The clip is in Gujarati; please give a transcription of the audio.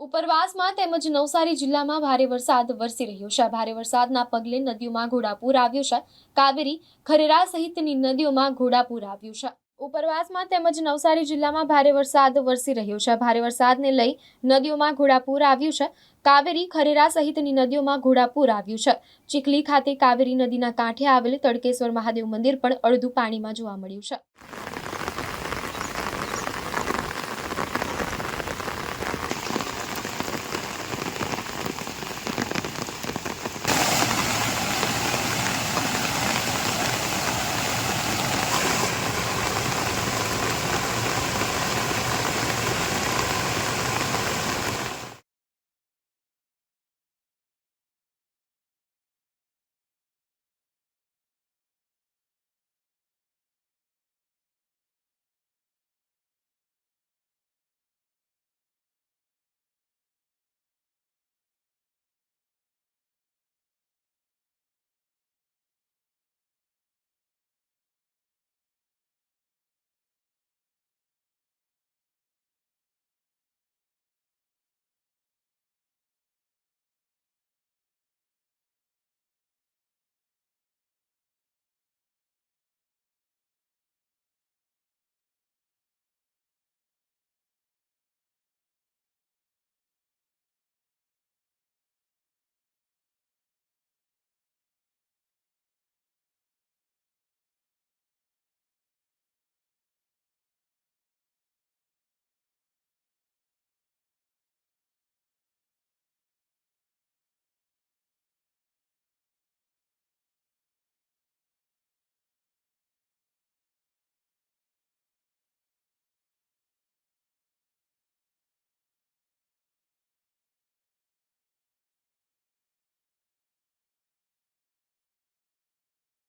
ઉપરવાસમાં તેમજ નવસારી જિલ્લામાં ભારે વરસાદ વરસી રહ્યો છે. ભારે વરસાદના પગલે નદીઓમાં ઘોડાપૂર આવ્યું છે. કાવેરી, ખરેરા સહિતની નદીઓમાં ઘોડાપૂર આવ્યું છે. ઉપરવાસમાં તેમજ નવસારી જિલ્લામાં ભારે વરસાદ વરસી રહ્યો છે. ભારે વરસાદને લઈ નદીઓમાં ઘોડાપૂર આવ્યું છે. કાવેરી, ખરેરા સહિતની નદીઓમાં ઘોડાપૂર આવ્યું છે. ચીખલી ખાતે કાવેરી નદીના કાંઠે આવેલ તડકેશ્વર મહાદેવ મંદિર પણ અડધું પાણીમાં જોવા મળ્યું છે.